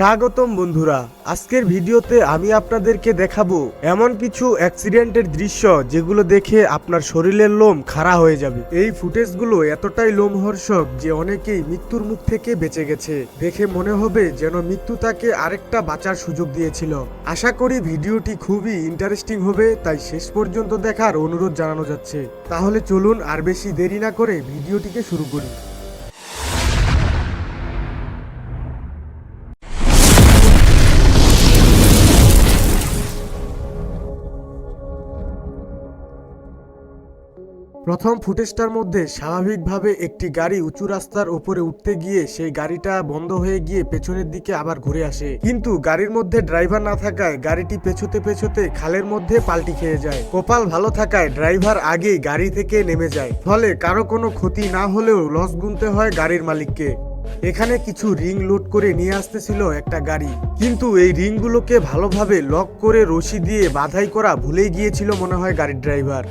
স্বাগতম বন্ধুরা। আজকের ভিডিওতে আমি আপনাদেরকে দেখাবো এমন কিছু অ্যাক্সিডেন্টের দৃশ্য যেগুলো দেখে আপনার শরীরের লোম খাড়া হয়ে যাবে। এই ফুটেজগুলো এতটাই লোমহর্ষক যে অনেকেই মৃত্যুর মুখ থেকে বেঁচে গেছে। দেখে মনে হবে যেন মৃত্যু তাকে আরেকটা বাঁচার সুযোগ দিয়েছিল। আশা করি ভিডিওটি খুবই ইন্টারেস্টিং হবে, তাই শেষ পর্যন্ত দেখার অনুরোধ জানানো যাচ্ছে। তাহলে চলুন আর বেশি দেরি না করে ভিডিওটিকে শুরু করি। প্রথম ফুটেজটার মধ্যে স্বাভাবিকভাবে একটি গাড়ি উঁচু রাস্তার উপরে উঠতে গিয়ে সেই গাড়িটা বন্ধ হয়ে গিয়ে পেছনের দিকে আবার ঘুরে আসে। কিন্তু গাড়ির মধ্যে ড্রাইভার না থাকায় গাড়িটি পেছোতে পেছোতে খালের মধ্যে পাল্টি খেয়ে যায়। কপাল ভালো থাকায় ড্রাইভার আগেই গাড়ি থেকে নেমে যায়। ফলে কারও কোনো ক্ষতি না হলেও লস গুনতে হয় গাড়ির মালিককে। এখানে কিছু রিং লোড করে নিয়ে আসতেছিল একটা গাড়ি। কিন্তু এই রিংগুলোকে ভালোভাবে লক করে রশি দিয়ে বাধাই করা ভুলেই গিয়েছিল মনে হয় গাড়ির ড্রাইভার।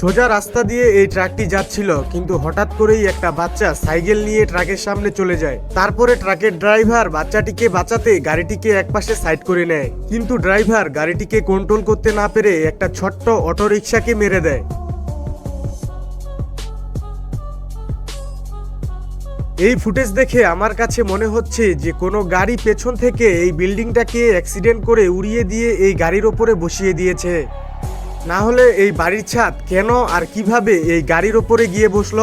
সোজা রাস্তা দিয়ে এই ট্রাকটি যাচ্ছিল, কিন্তু হঠাৎ করেই একটা বাচ্চা সাইকেল নিয়ে ট্রাকের সামনে চলে যায়। তারপরে ট্রাকের ড্রাইভার বাচ্চাটিকে বাঁচাতে গাড়িটিকে একপাশে সাইড করে নেয়। কিন্তু ড্রাইভার গাড়িটিকে কন্ট্রোল করতে না পেরে একটা ছোট্ট অটো রিক্সাকে মেরে দেয়। এই ফুটেজ দেখে আমার কাছে মনে হচ্ছে যে কোনো গাড়ি পেছন থেকে এই বিল্ডিংটাকে অ্যাক্সিডেন্ট করে উড়িয়ে দিয়ে এই গাড়ির ওপরে বসিয়ে দিয়েছে। না হলে এই বাড়ির ছাদ কেন আর কীভাবে এই গাড়ির ওপরে গিয়ে বসল?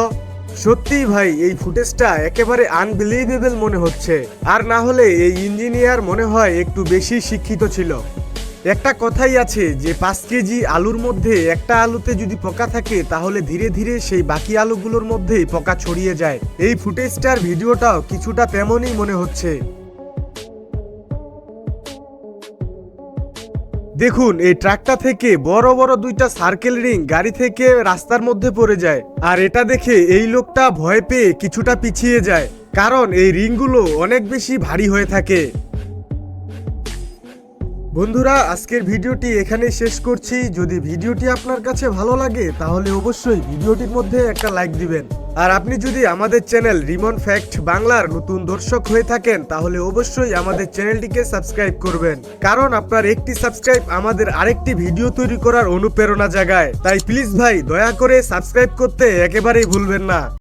সত্যিই ভাই, এই ফুটেজটা একেবারে আনবিলিভেবল মনে হচ্ছে। আর না হলে এই ইঞ্জিনিয়ার মনে হয় একটু বেশি শিক্ষিত ছিল। একটা কথাই আছে যে, পাঁচ কেজি আলুর মধ্যে একটা আলুতে যদি পোকা থাকে, তাহলে ধীরে ধীরে সেই বাকি আলুগুলোর মধ্যেই পোকা ছড়িয়ে যায়। এই ফুটেজটার ভিডিওটাও কিছুটা তেমনই মনে হচ্ছে। দেখুন, এই ট্রাকটা থেকে বড় বড় দুইটা সার্কেল রিং গাড়ি থেকে রাস্তার মধ্যে পড়ে যায়। আর এটা দেখে এই লোকটা ভয় পেয়ে কিছুটা পিছিয়ে যায়, কারণ এই রিংগুলো অনেক বেশি ভারী হয়ে থাকে। বন্ধুরা, আজকের ভিডিওটি এখানে শেষ করছি। যদি ভিডিওটি আপনার কাছে ভালো লাগে, তাহলে অবশ্যই ভিডিওটির মধ্যে একটা লাইক দিবেন। আর আপনি যদি আমাদের চ্যানেল রিমন ফ্যাক্ট বাংলার নতুন দর্শক হয়ে থাকেন, তাহলে অবশ্যই আমাদের চ্যানেলটিকে সাবস্ক্রাইব করবেন। কারণ আপনার একটি সাবস্ক্রাইব আমাদের আরেকটি ভিডিও তৈরি করার অনুপ্রেরণা জাগায়। তাই প্লিজ ভাই, দয়া করে সাবস্ক্রাইব করতে একেবারেই ভুলবেন না।